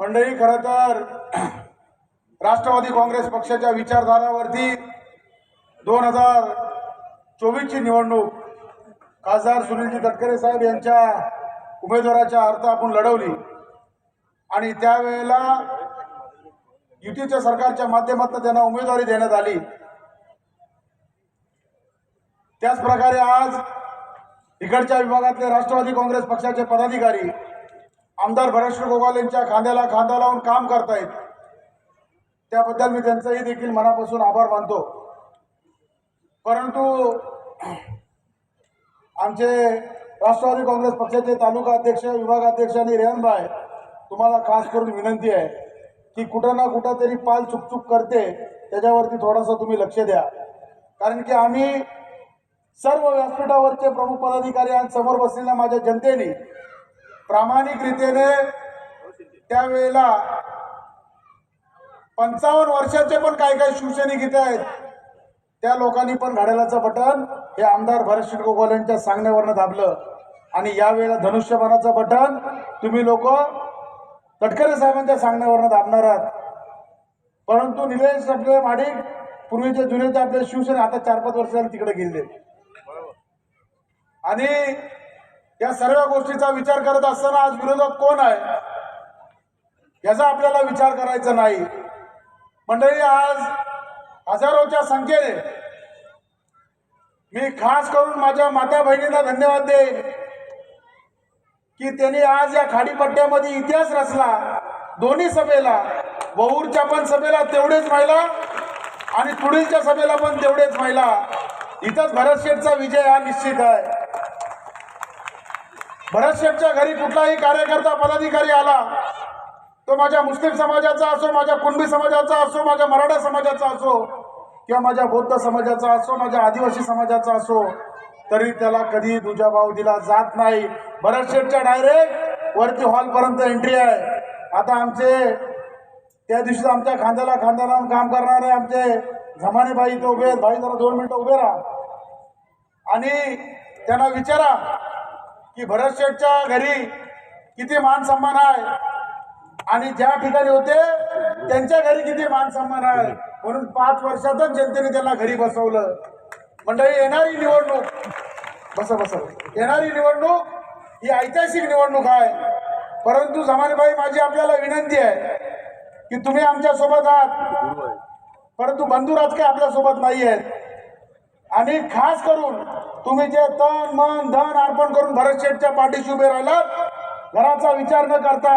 मंडळी खरं तर राष्ट्रवादी काँग्रेस पक्षाच्या विचारधारावरती दोन हजार चोवीसची निवडणूक खासदार सुनीलजी तटकरे साहेब यांच्या उमेदवाराच्या अर्थ आपण लढवली. आणि त्यावेळेला युतीच्या सरकारच्या माध्यमातून त्यांना उमेदवारी देण्यात आली. त्याचप्रकारे आज इकडच्या विभागातले राष्ट्रवादी काँग्रेस पक्षाचे पदाधिकारी आमदार भरेश्वर गोगाल यांच्या खांद्याला खांदा लावून काम करतायत. त्याबद्दल मी त्यांचाही देखील मनापासून आभार मानतो. परंतु आमचे राष्ट्रवादी काँग्रेस पक्षाचे तालुका अध्यक्ष विभागाध्यक्ष आणि रेहनभाई तुम्हाला खास करून विनंती आहे की कुठं ना कुठं तरी पाल चुकचुक करते त्याच्यावरती थोडासा तुम्ही लक्ष द्या. कारण की आम्ही सर्व व्यासपीठावरचे प्रमुख पदाधिकारी आज समोर बसलेल्या माझ्या जनतेने प्रामाणिक रीतीने त्यावेळेला पंचावन्न वर्षाचे पण काही काही शिवसैनिक इथे आहेत. त्या लोकांनी पण घड्याळाचं बटन हे आमदार भरत शिडगोपाल यांच्या सांगण्यावरनं दाबलं. आणि यावेळेला धनुष्यबाणाचं बटन तुम्ही लोक तटकरे साहेबांच्या सांगण्यावरनं दाबणार आहात. परंतु निलेश आपले माडिक पूर्वीचे जुनेचे आपले शिवसेना आता चार पाच वर्ष तिकडे गेले आणि या सर्व गोष्टीचा विचार करत असताना आज विरोधक कोण आहे? याचा आपल्याला विचार करायचा नाही. मंडळी आज हजारोच्या संख्येने मी खास करून माझ्या माता बहिणींना धन्यवाद देईन की त्यांनी आज या खाडीपट्ट्यामध्ये इतिहास रचला. दोन्ही सभेला वहूरच्या पण सभेला तेवढेच महिला आणि तुडीलच्या सभेला पण तेवढेच महिला. इथंच भरत शेठचा विजय हा निश्चित आहे. भरत शेठच्या घरी कुठलाही कार्यकर्ता पदाधिकारी आला तो माझ्या मुस्लिम समाजाचा असो माझ्या कुणबी समाजाचा असो माझ्या मराठा समाजाचा असो किंवा माझ्या बौद्ध समाजाचा असो माझ्या आदिवासी समाजाचा असो तरी त्याला कधी दुजाभाव दिला जात नाही. भरत शेठच्या डायरेक्ट वरती हॉलपर्यंत एंट्री आहे. आता आमचे त्या दिवशी आमच्या खांद्याला खांदा लावून काम करणारे आमचे झमाने भाई इथे उभे भाई जरा दोन मिनिटं उभे राहा. आणि त्यांना विचारा की भरत शेठच्या घरी किती मान सन्मान आहे? आणि ज्या ठिकाणी होते त्यांच्या घरी किती मान सन्मान आहे? म्हणून पाच वर्षातच जनतेने त्यांना घरी बसवलं. मंडळी येणारी निवडणूक बस बस. येणारी निवडणूक ही ऐतिहासिक निवडणूक आहे. परंतु जमानेबाई माझी आपल्याला विनंती आहे की तुम्ही आमच्यासोबत आहात. परंतु बंधू राजकीय आपल्यासोबत नाही आहेत आणि खास करून तुम्ही जे तन मन धन अर्पण करून भरत शेठच्या पाठीशी उभे राहिलात घराचा विचार न करता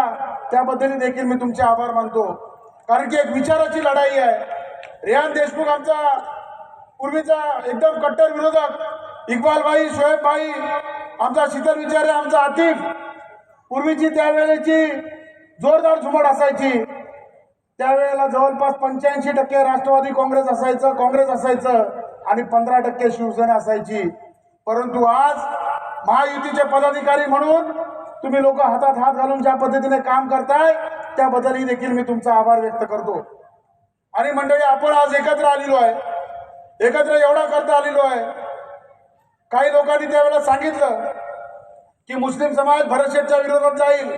त्याबद्दल देखील मी तुमचे आभार मानतो. कारण की एक विचाराची लढाई आहे. रेहान देशमुख आमचा पूर्वीचा एकदम कट्टर विरोधक इक्बाल भाई शोएब भाई आमचा शीतल विचारे आमचा आतिफ पूर्वीची त्यावेळेची जोरदार झुमड असायची. त्यावेळेला जवळपास पंच्याऐंशी टक्के राष्ट्रवादी काँग्रेस असायचं काँग्रेस असायचं आणि पंधरा टक्के शिवसेना असायची. परंतु आज महायुतीचे पदाधिकारी म्हणून तुम्ही लोक हातात हात घालून ज्या पद्धतीने काम करताय त्याबद्दलही देखील मी तुमचा आभार व्यक्त करतो. आणि मंडळी आपण आज एकत्र आलेलो आहे. एकत्र एवढा करता आलेलो आहे. काही लोकांनी त्यावेळेला सांगितलं की मुस्लिम समाज भरत शेठच्या विरोधात जाईल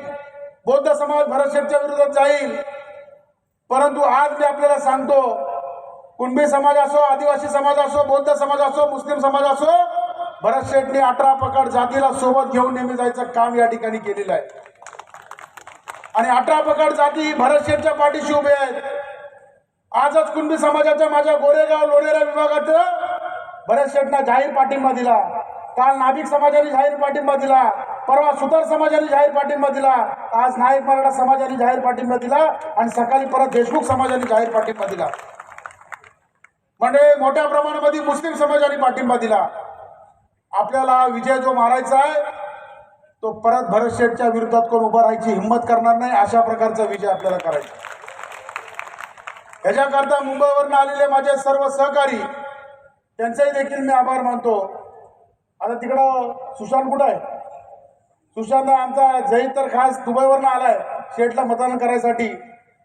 बौद्ध समाज भरत शेठच्या विरोधात जाईल. परंतु आज मी आपल्याला सांगतो कुणबी समाज असो आदिवासी समाज असो बौद्ध समाज असो मुस्लिम समाज असो भरत शेठने अठरा पकड जातीला सोबत घेऊन नेहमी जायचं काम या ठिकाणी केलेलं आहे. आणि अठरा पकड जाती ही भरत शेठच्या पाठीशी उभे आहेत. आजच कुणबी समाजाच्या माझ्या गोरेगाव लोणेरा विभागात भरत शेठना जाहीर पाठिंबा दिला. काल नाभिक समाजाने जाहीर पाठिंबा दिला. परवा सुतार समाजाने जाहीर पाठिंबा दिला आज नाईक मराठा समाजाने जाहीर पाठिंबा दिला आणि सकाळी परत देशमुख समाजाने जाहीर पाठिंबा दिला म्हणजे मोठ्या प्रमाणामध्ये मुस्लिम समाजाने पाठिंबा दिला आपल्याला विजय जो मारायचा आहे तो परत भरत शेठच्या विरोधात कोण उभं राहायची हिंमत करणार नाही अशा प्रकारचा विजय आपल्याला करायचा. ह्याच्याकरता मुंबईवरून आलेले माझे सर्व सहकारी त्यांचाही देखील मी आभार मानतो. आता तिकडं सुशांत कुठं आहे? सुशांत आमचा जैद तर खास दुबईवरनं आलाय शेठला मतदान करायसाठी.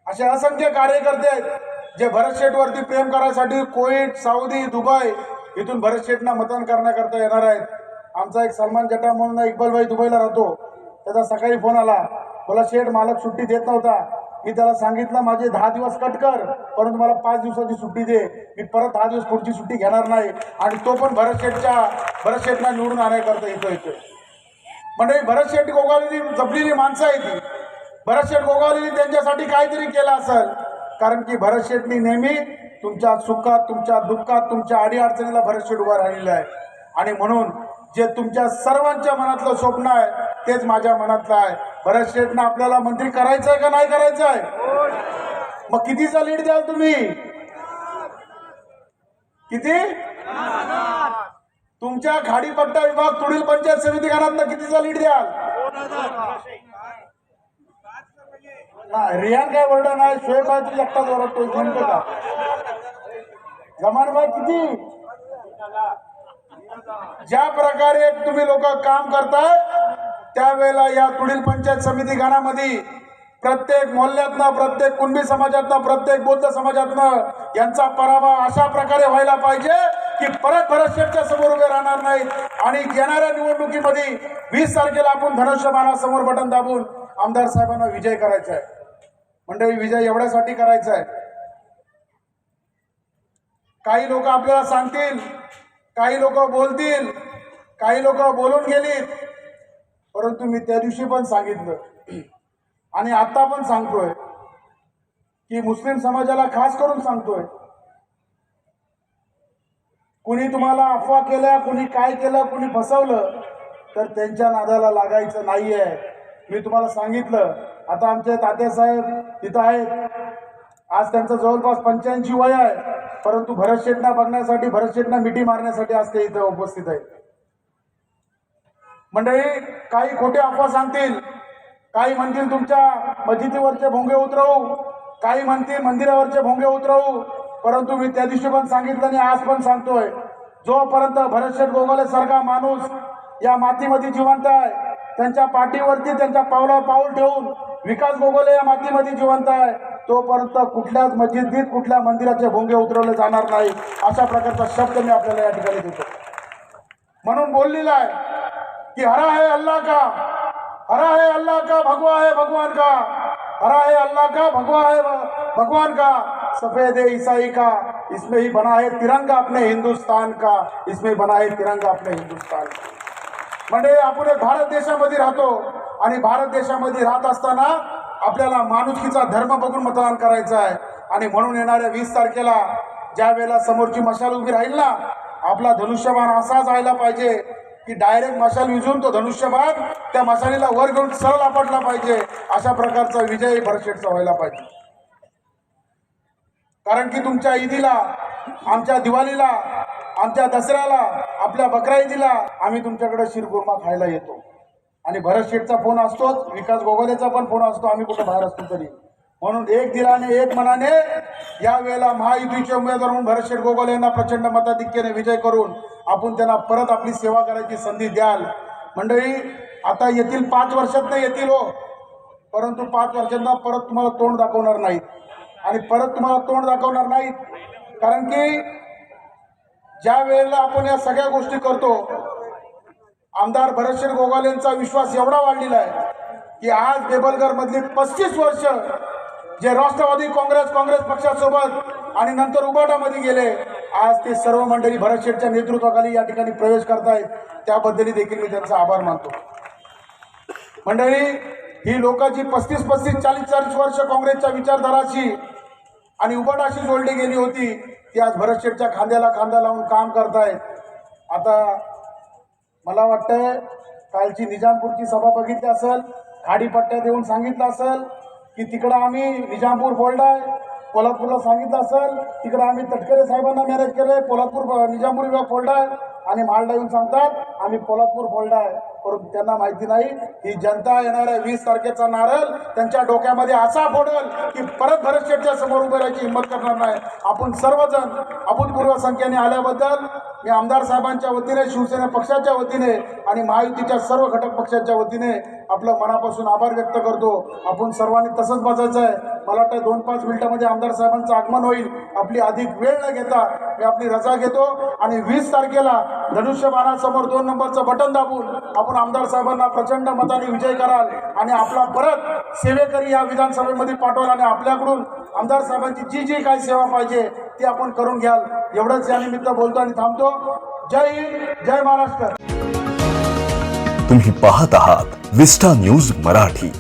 असे असंख्य कार्यकर्ते आहेत जे भरत शेठवरती प्रेम करायसाठी कोविड साऊदी दुबई इथून भरत शेठना मतदान करण्याकरता येणार आहेत. आमचा एक सलमान जटा म्हणून इक्बाल दुबईला राहतो. त्याचा सकाळी फोन आला. मला शेठ मालक सुट्टी देत नव्हता. मी त्याला सांगितलं माझे दहा दिवस कट कर परंतु मला पाच दिवसाची सुट्टी दे. मी परत दहा दिवस पुढची सुट्टी घेणार नाही. आणि तो पण भरत शेठच्या भरत शेठना निवडून आणायकरता येतो येतोय. म्हणजे भरत शेठ गोगावलेली जपलेली माणसं आहे ती भरत शेठ गोगावलेली त्यांच्यासाठी काहीतरी केलं असेल. कारण की भरत शेठनी नेहमी तुमच्या सुखात तुमच्या दुःखात तुमच्या अडीअडचणीला भरत शेठ उभा राहिलेला आहे. आणि म्हणून जे तुमच्या सर्वांच्या मनातलं स्वप्न आहे तेच माझ्या मनातलं आहे. भरत शेठनं आपल्याला मंत्री करायचं आहे का नाही करायचं आहे? मग कितीचा लीड द्याल तुम्ही? किती? तुमच्या खाडीपट्टा विभाग पुढील पंचायत समिती घरात कितीचा लीड द्याल. नाही, रियान काय वर्ड नाही शोएब आहे? तुझी एकटाच ओरडतो नेमकं का? जमानबाई किती? ज्या प्रकारे तुम्ही लोक काम करताय त्यावेळेला या पुढील पंचायत समिती घरामध्ये प्रत्येक मोहल्ल्यातनं प्रत्येक कुणबी समाजातनं प्रत्येक बौद्ध समाजातनं यांचा पराभव अशा प्रकारे व्हायला पाहिजे की परत भरत समोर उभे राहणार नाहीत. आणि येणाऱ्या निवडणुकीमध्ये वीस तारखेला आपण धनुष्यबाणासमोर बटन दाबून आमदार साहेबांना विजय करायचा आहे. मंडळी विजय एवढ्यासाठी करायचा आहे. काही लोक आपल्याला सांगतील काही लोक बोलतील काही लोक बोलून गेलीत परंतु मी त्या दिवशी पण सांगितलं. आणि आत्ता पण सांगतोय की मुस्लिम समाजाला खास करून सांगतोय कुणी तुम्हाला अफवा केल्या कुणी काय केलं कुणी फसवलं तर त्यांच्या नादाला लागायचं नाहीये. मी तुम्हाला सांगितलं आता आमचे तात्यासाहेब तिथं आहेत. आज त्यांचं जवळपास पंच्याऐंशी वय आहे परंतु भरत शेटना बघण्यासाठी भरत शेटना मिठी मारण्यासाठी आज ते इथं उपस्थित आहेत. मंडळी काही खोटे अफवा सांगतील. काही म्हणतील तुमच्या मस्जिदीवरचे भोंगे उतरवू. काही म्हणतील मंदिरावरचे भोंगे उतरवू. परंतु मी त्या दिवशी पण सांगितलं आणि आज पण सांगतोय. जोपर्यंत भरतशेठ गोगाले सारखा माणूस या मातीमध्ये जिवंत आहे त्यांच्या पाठीवरती त्यांच्या पावलावर पाऊल ठेवून विकास गोगोले या मातीमध्ये जिवंत आहे तोपर्यंत कुठल्याच मस्जिदीत कुठल्या मंदिराचे भोंगे उतरवले जाणार नाही. अशा प्रकारचा शब्द मी आपल्याला या ठिकाणी देतो. म्हणून बोललेला आहे की हरा है अल्लाह का? हरा है अल्लाह का? भगवा है भगवान का? हरा है अल्लाह का? भगवा है भगवान का? सफेद है ईसाई का इसमें ही बना है तिरंगा अपने हिंदुस्तान का इसमें बना है तिरंगा अपने हिंदुस्तान का। म्हणजे आपण एक भारत देशामध्ये राहतो आणि भारत देशामध्ये राहत असताना आपल्याला माणुसकीचा धर्म बघून मतदान करायचं आहे. आणि म्हणून येणाऱ्या वीस तारखेला ज्या वेळेला समोरची मशाल उभी राहील ना आपला धनुष्यबाण असा जायला पाहिजे की डायरेक्ट मशाल विझून तो धनुष्यबाण त्या मशालीला वर घेऊन सरळ आपटला पाहिजे. अशा प्रकारचा विजय भरशेटचा व्हायला पाहिजे. कारण की तुमच्या ईदीला आमच्या दिवाळीला आमच्या दसऱ्याला आपल्या बकरा ईदीला आम्ही तुमच्याकडे शिरकुर्मा खायला येतो. आणि भरत शेठचा फोन असतोच विकास गोगलेचा पण फोन असतो आम्ही कुठं बाहेर असतो तरी. म्हणून एक दिलाने एक मनाने या वेळेला महायुतीचे उमेदवार म्हणून भरत शेठ गोगोले यांना प्रचंड मताधिक्याने विजय करून आपण त्यांना परत आपली सेवा करायची संधी द्याल. मंडळी आता येतील पाच वर्षात नाही येतील हो परंतु पाच वर्षांना परत तुम्हाला तोंड दाखवणार नाहीत. आणि परत तुम्हाला तोंड दाखवणार नाहीत. कारण की ज्या वेळेला आपण या सगळ्या गोष्टी करतो आमदार भरतशेठ गोगालेंचा विश्वास एवढा वाढलेला आहे की आज देबलगरमधली पस्तीस वर्ष जे राष्ट्रवादी काँग्रेस काँग्रेस पक्षासोबत आणि नंतर उबाटामध्ये गेले आज ते सर्व मंडळी भरतशेठच्या नेतृत्वाखाली या ठिकाणी प्रवेश करतायत. त्याबद्दलही देखील मी त्यांचा आभार मानतो. मंडळी ही लोकांची पस्तीस पस्तीस चाळीस चाळीस वर्ष काँग्रेसच्या विचारधाराशी आणि उबाटाशी जोडली गेली होती. ती आज भरतशेठच्या खांद्याला खांदा लावून काम करतायत आता मला वाटतंय कालची निजामपूरची सभा बघितली असेल खाडीपट्ट्या देऊन सांगितलं असेल की तिकडं आम्ही निजामपूर फोल्डाय कोल्हापूरला सांगितलं असेल तिकडं आम्ही तटकरे साहेबांना मॅरेज केलंय कोल्हापूर निजामपूर विभाग फोल्डाय आणि मालडा येऊन सांगतात आम्ही पोलादपूर फोल्डाय परंतु त्यांना माहिती नाही. ही जनता येणाऱ्या वीस तारखेचा नारळ त्यांच्या डोक्यामध्ये असा फोडल की परत भरत शेठच्या समोर उभे राहायची हिंमत करणार नाही. आपण सर्वजण अभूतपूर्व संख्येने आल्याबद्दल मी आमदार साहेबांच्या वतीने शिवसेना पक्षाच्या वतीने आणि महायुतीच्या सर्व घटक पक्षाच्या वतीने आपलं मनापासून आभार व्यक्त करतो. आपण सर्वांनी तसंच बसायचं आहे मला वाटतं दोन पाच मिनिटामध्ये आमदार साहेबांचं आगमन होईल. आपली अधिक वेळ न घेता मी आपली रजा घेतो आणि वीस तारखेला धनुष्यबाणासमोर दोन नंबरचं बटन दाबून आपण आमदार साहेबांना प्रचंड मताने विजय कराल आणि आपला परत सेवेकरी या विधानसभेमध्ये पाठवाल आणि आपल्याकडून आमदार साहेबांची जी जी काही सेवा पाहिजे ती आपण करून घ्याल. एवढंच या निमित्त बोलतो आणि थांबतो. जय हिंद जय महाराष्ट्र. तुम्ही पाहत आहात विस्टा न्यूज मराठी.